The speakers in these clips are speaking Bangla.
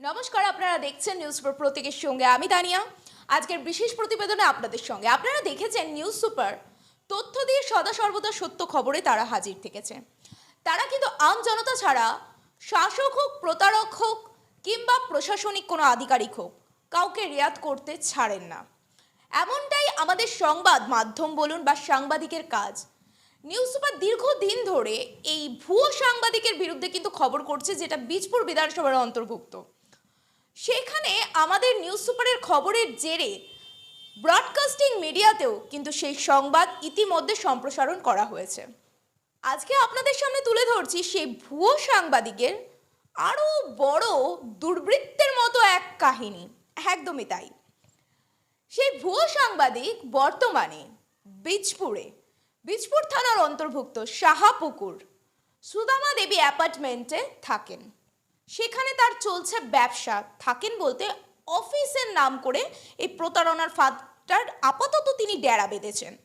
নমস্কার, আপনারা দেখছেন নিউজ সুপার প্রতীকের সঙ্গে আমি তানিয়া। আজকের বিশেষ প্রতিবেদনে আপনাদের সঙ্গে। আপনারা দেখেছেন নিউজ সুপার তথ্য দিয়ে সদা সর্বদা সত্য খবরে তারা হাজির থেকেছে। তারা কিন্তু আম জনতা ছাড়া শাসক হোক, প্রতারক হোক, কিংবা প্রশাসনিক কোনো আধিকারিক হোক, কাউকে রেয়াত করতে ছাড়েন না। এমনটাই আমাদের সংবাদ মাধ্যম বলুন বা সাংবাদিকের কাজ। নিউজ সুপার দীর্ঘদিন ধরে এই ভুয়ো সাংবাদিকের বিরুদ্ধে কিন্তু খবর করছে, যেটা বীজপুর বিধানসভার অন্তর্ভুক্ত। সেখানে আমাদের নিউজ সুপারের খবরের জেরে ব্রডকাস্টিং মিডিয়াতেও কিন্তু সেই সংবাদ ইতিমধ্যে সম্প্রসারণ করা হয়েছে। আজকে আপনাদের সামনে তুলে ধরছি সেই ভুয়ো সাংবাদিকের আরও বড় দুর্বৃত্তের মতো এক কাহিনী। একদমই তাই। সেই ভুয়ো সাংবাদিক বর্তমানে বীজপুরে। বীজপুর থানার অন্তর্ভুক্ত সাহাপুকুর, সুদামা দেবী অ্যাপার্টমেন্টে থাকেন। সেখানে তার চলছে ব্যবসা। থাকেন বলতে অফিসের নাম করে এই প্রতারণার ফাঁদটার আপাতত তিনি ডেরা বেঁধেছেন।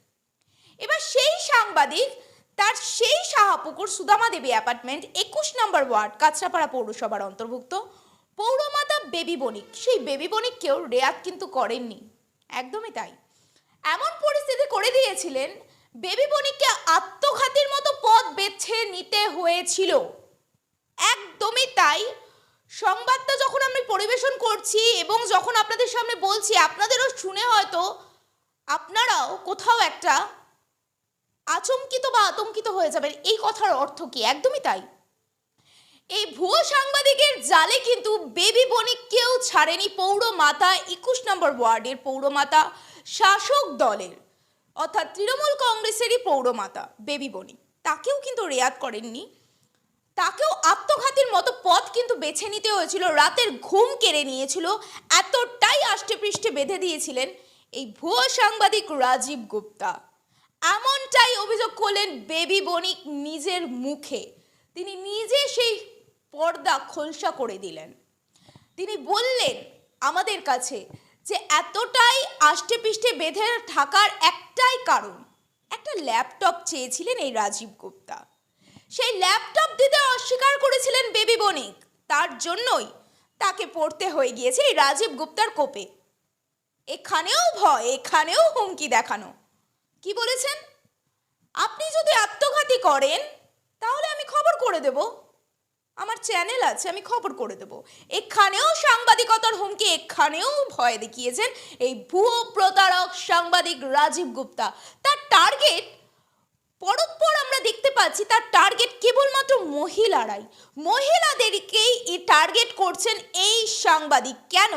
এবার সেই সাংবাদিক, তার সেই সাহাপুকুর সুদামা দেবী অ্যাপার্টমেন্ট একুশ নম্বর ওয়ার্ড কাছড়াপাড়া পৌরসভার অন্তর্ভুক্ত। পৌরমাতা বেবি বণিক, সেই বেবি বণিককেও রেয়াত কিন্তু করেননি। একদমই তাই। এমন পরিস্থিতি করে দিয়েছিলেন, বেবি বণিককে আত্মঘাতীর মতো পথ বেছে নিতে হয়েছিল। একদমই তাই। সংবাদটা যখন আমি পরিবেশন করছি এবং যখন আপনাদের সামনে বলছি, আপনাদেরও শুনে হয়তো আপনারাও কোথাও একটা আচমকিত বা আতঙ্কিত হয়ে যাবেন। এই কথার অর্থ কি? একদমই তাই। এই ভুয়ো সাংবাদিকের জালে কিন্তু বেবি বণিককেও ছাড়েনি পৌরমাতা একুশ নম্বর ওয়ার্ডের পৌরমাতা শাসক দলের, অর্থাৎ তৃণমূল কংগ্রেসেরই পৌরমাতা বেবি বণিক। তাকেও কিন্তু রেয়াত করেননি। তাকেও আত্মঘাতীর মতো পথ কিন্তু বেছে নিতে হয়েছিল, রাতের ঘুম কেড়ে নিয়েছিল, এতটাই আষ্টে পৃষ্ঠে বেঁধে দিয়েছিলেন এই ভুয়ো সাংবাদিক রাজীব গুপ্তা। এমনটাই অভিযোগ করলেন বেবি বণিক নিজের মুখে। তিনি নিজে সেই পর্দা খোলসা করে দিলেন। তিনি বললেন আমাদের কাছে যে এতটাই আষ্টে পৃষ্ঠে বেঁধে থাকার একটাই কারণ, একটা ল্যাপটপ চেয়েছিলেন এই রাজীব গুপ্তা। সেই ল্যাপটপ দিতে অস্বীকার করেছিলেন বেবি বণিক। তার জন্যই তাকে পড়তে হয়ে গিয়েছে এই রাজীব গুপ্তার কোপে। এখানেও ভয়, এখানেও হুমকি দেখানো। কি বলেছেন? আপনি যদি আত্মঘাতী করেন, তাহলে আমি খবর করে দেব। আমার চ্যানেল আছে, আমি খবর করে দেব। এখানেও সাংবাদিকতার হুমকি, এখানেও ভয় দেখিয়েছেন এই ভুয়ো প্রতারক সাংবাদিক রাজীব গুপ্তা। তার টার্গেট পাচ্ছি, তার টার্গেট কেবলমাত্র মহিলারাই। মহিলাদেরকেই এই টার্গেট করছেন এই সাংবাদিক। কেন?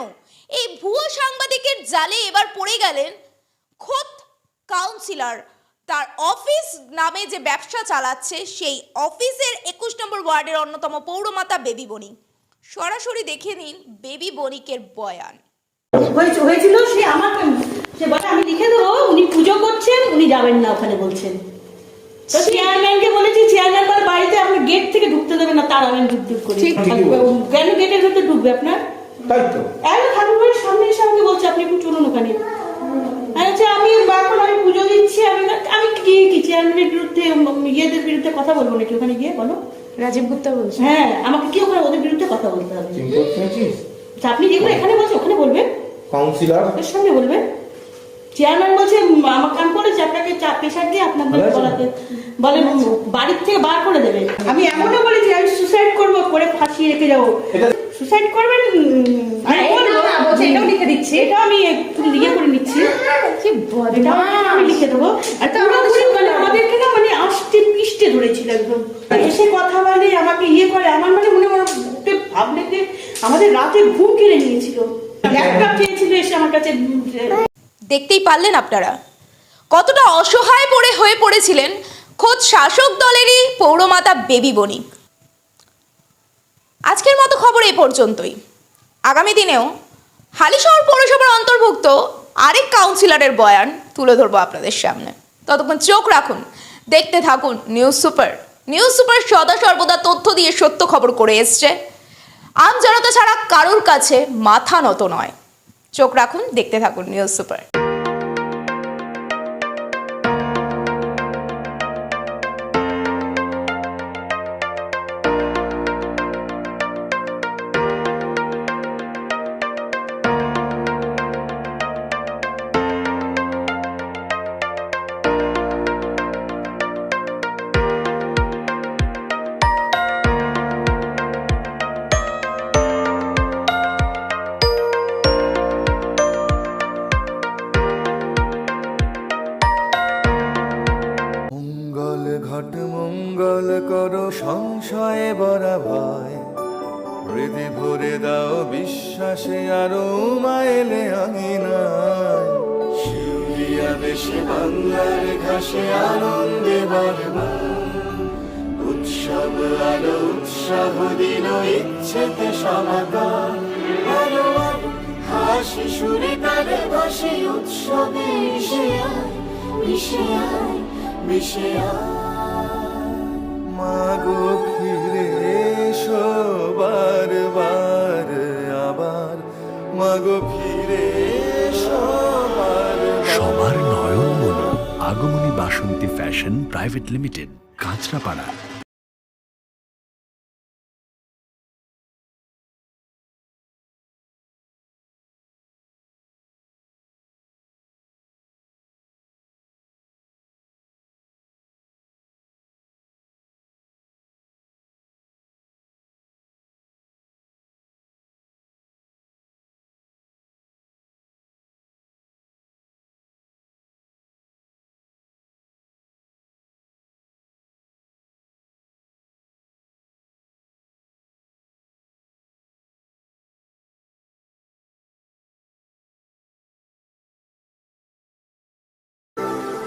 এই ভুয়ো সাংবাদিকের জালে এবার পড়ে গেলেন খোদ কাউন্সিলর তার অফিস নামে যে ব্যবসা চালাচ্ছে, সেই অফিসের একুশ নম্বর ওয়ার্ডের অন্যতম পৌরমাতা বেবি বণিক। সরাসরি দেখে নিন বেবি বণিকের বয়ান। হয়েছিল সে আমাকে সে বলে, আমি লিখে দেবো, উনি পুজো করছেন, উনি যাবেন না ওখানে বলছেন। চেয়ারম্যানকে বলেছি চেয়ারম্যান বলে বাড়িতে আপনি গেট থেকে ঢুকতে দেবেন না তাড়াবেন ঢুক ঢুক করে। ঠিক, কেন গেটের ভেতরে ঢুকবে আপনার? তাই তো। এখন ঠাকুর বাড়ির সামনে এসে আমাকে বলছে আপনি একটু চলুন ওখানে। আচ্ছা আমি এখন আমি পুজো দিচ্ছি আমি আমি কি কি চেয়ারম্যানের বিরুদ্ধে ইয়েদের বিরুদ্ধে কথা বলব নাকি ওখানে গিয়ে বলো? রাজীব গুপ্তা বলছে। হ্যাঁ আমাকে কি ওখানে ওদের বিরুদ্ধে কথা বলতে হবে? আপনি যেগুলো এখানে বলছেন ওখানে বলবেন। কাউন্সিলর ওর সামনে বলবেন। চেয়ারম্যান বলছে উম, আমাকে আমি বলেছি আপনাকে চা প্রেশার দিয়ে আপনার ভালো বলাতে বলেন বাড়ির থেকে বার করে দেবে। আমি এমনও বলেছি আমি সুসাইড করব করে ফাঁসিয়ে রেখে যাব। সুসাইড করবেন উম, আমি হ্যাঁ, বলব না, না, বলছে, এটাও লিখে দিচ্ছি। এটা আমি লিখে করে নিচ্ছি। কি এটাও আমি লিখে দেবো। আর পুরোপুরি মানে আমাদেরকে না মানে আষ্টে পিষ্টে ধরেছিল একদম। এসে কথা বলে আমাকে ইয়ে করে আমার মানে মনে মনে ভাবলে যে আমাদের রাতে ঘুম কেড়ে নিয়েছিল। ল্যাপটপ চেয়েছিল এসে আমার কাছে দেখতেই পারলেন আপনারা। কতটা অসহায় পড়ে হয়ে পড়েছিলেন খোদ শাসক দলেরই পৌরমাতা বেবি বণিক। আজকের মতো খবর এই পর্যন্তই। আগামী দিনেও হালিশহর পৌরসভার অন্তর্ভুক্ত আরেক কাউন্সিলরের বয়ান তুলে ধরবো আপনাদের সামনে। ততক্ষণ চোখ রাখুন, দেখতে থাকুন নিউজ সুপার। নিউজ সুপার সদা সর্বদা তথ্য দিয়ে সত্য খবর করে এসছে। আম জনতা ছাড়া কারোর কাছে মাথা নত নয়। চোখ রাখুন, দেখতে থাকুন নিউজ সুপার। শীতল করো সংশয়ে বরা ভয় হৃদে ভরে দাও বিশ্বাসে, আরও মায়েলে আঙিনায়। শিউলিয়া দেশে, বাংলার ঘাসে আনন্দে বারবা উৎসব আলো, উৎসাহ দিল ইচ্ছেতে সমাধান হাসি সুরে তারে বসে উৎসবে মিশে আয় মিশে আয় মিশে আয়। এসো বারবার আবার। সবার নয়ন মন Agamani Basanti fashion private limited Kanchrapara.